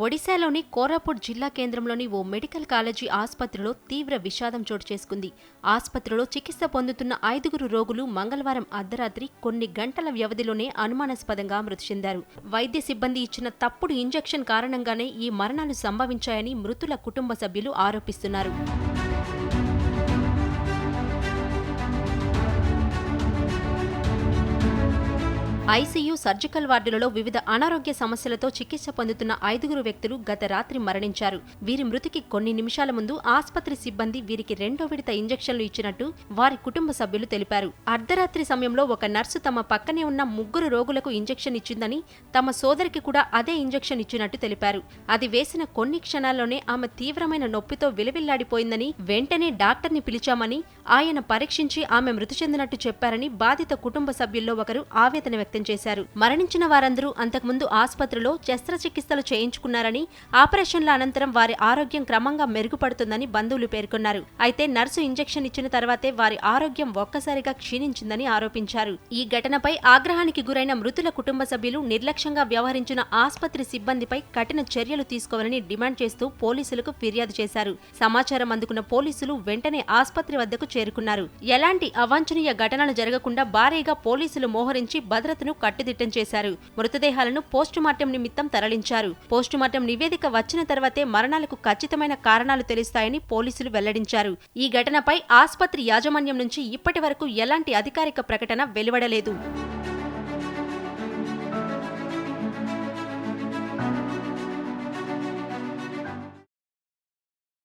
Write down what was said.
ఒడిశాలోని కోరాపుట్ జిల్లా కేంద్రంలోని ఓ మెడికల్ కాలేజీ ఆసుపత్రిలో తీవ్ర విషాదం చోటు చేసుకుంది. ఆసుపత్రిలో చికిత్స పొందుతున్న ఐదుగురు రోగులు మంగళవారం అర్ధరాత్రి కొన్ని గంటల వ్యవధిలోనే అనుమానాస్పదంగా మృతి చెందారు. వైద్య సిబ్బంది ఇచ్చిన తప్పుడు ఇంజెక్షన్ కారణంగానే ఈ మరణాలు సంభవించాయని మృతుల కుటుంబ సభ్యులు ఆరోపిస్తున్నారు. ఐసీయూ సర్జికల్ వార్డులలో వివిధ అనారోగ్య సమస్యలతో చికిత్స పొందుతున్న ఐదుగురు వ్యక్తులు గత రాత్రి మరణించారు. వీరి మృతికి కొన్ని నిమిషాల ముందు ఆసుపత్రి సిబ్బంది వీరికి రెండో విడత ఇంజెక్షన్లు ఇచ్చినట్టు వారి కుటుంబ సభ్యులు తెలిపారు. అర్ధరాత్రి సమయంలో ఒక నర్సు తమ పక్కనే ఉన్న ముగ్గురు రోగులకు ఇంజెక్షన్ ఇచ్చిందని తమ సోదరికి కూడా అదే ఇంజెక్షన్ ఇచ్చినట్టు తెలిపారు. అది వేసిన కొన్ని క్షణాల్లోనే ఆమె తీవ్రమైన నొప్పితో విలవిల్లాడిపోయిందని వెంటనే డాక్టర్ని పిలిచామని ఆయన పరీక్షించి ఆమె మృతి చెందినట్టు చెప్పారని బాధిత కుటుంబ సభ్యుల్లో ఒకరు ఆవేదన వ్యక్తం చేశారు. మరణించిన వారందరూ అంతకుముందు ఆసుపత్రిలో శస్త్రచికిత్సలు చేయించుకున్నారని ఆపరేషన్ల అనంతరం వారి ఆరోగ్యం క్రమంగా మెరుగుపడుతుందని బంధువులు పేర్కొన్నారు. అయితే నర్సు ఇంజెక్షన్ ఇచ్చిన తర్వాతే వారి ఆరోగ్యం ఒక్కసారిగా క్షీణించిందని ఆరోపించారు. ఈ ఘటనపై ఆగ్రహానికి గురైన మృతుల కుటుంబ సభ్యులు నిర్లక్ష్యంగా వ్యవహరించిన ఆసుపత్రి సిబ్బందిపై కఠిన చర్యలు తీసుకోవాలని డిమాండ్ చేస్తూ పోలీసులకు ఫిర్యాదు చేశారు. సమాచారం అందుకున్న పోలీసులు వెంటనే ఆసుపత్రి వద్దకు చేరుకున్నారు. ఎలాంటి అవాంఛనీయ ఘటనలు జరగకుండా భారీగా పోలీసులు మోహరించి భద్రత భద్రతను కట్టుదిట్టం చేశారు. మృతదేహాలను పోస్టుమార్టం నిమిత్తం తరలించారు. పోస్టుమార్టం నివేదిక వచ్చిన తర్వాతే మరణాలకు ఖచ్చితమైన కారణాలు తెలుస్తాయని పోలీసులు వెల్లడించారు. ఈ ఘటనపై ఆసుపత్రి యాజమాన్యం నుంచి ఇప్పటి వరకు ఎలాంటి అధికారిక ప్రకటన వెలువడలేదు.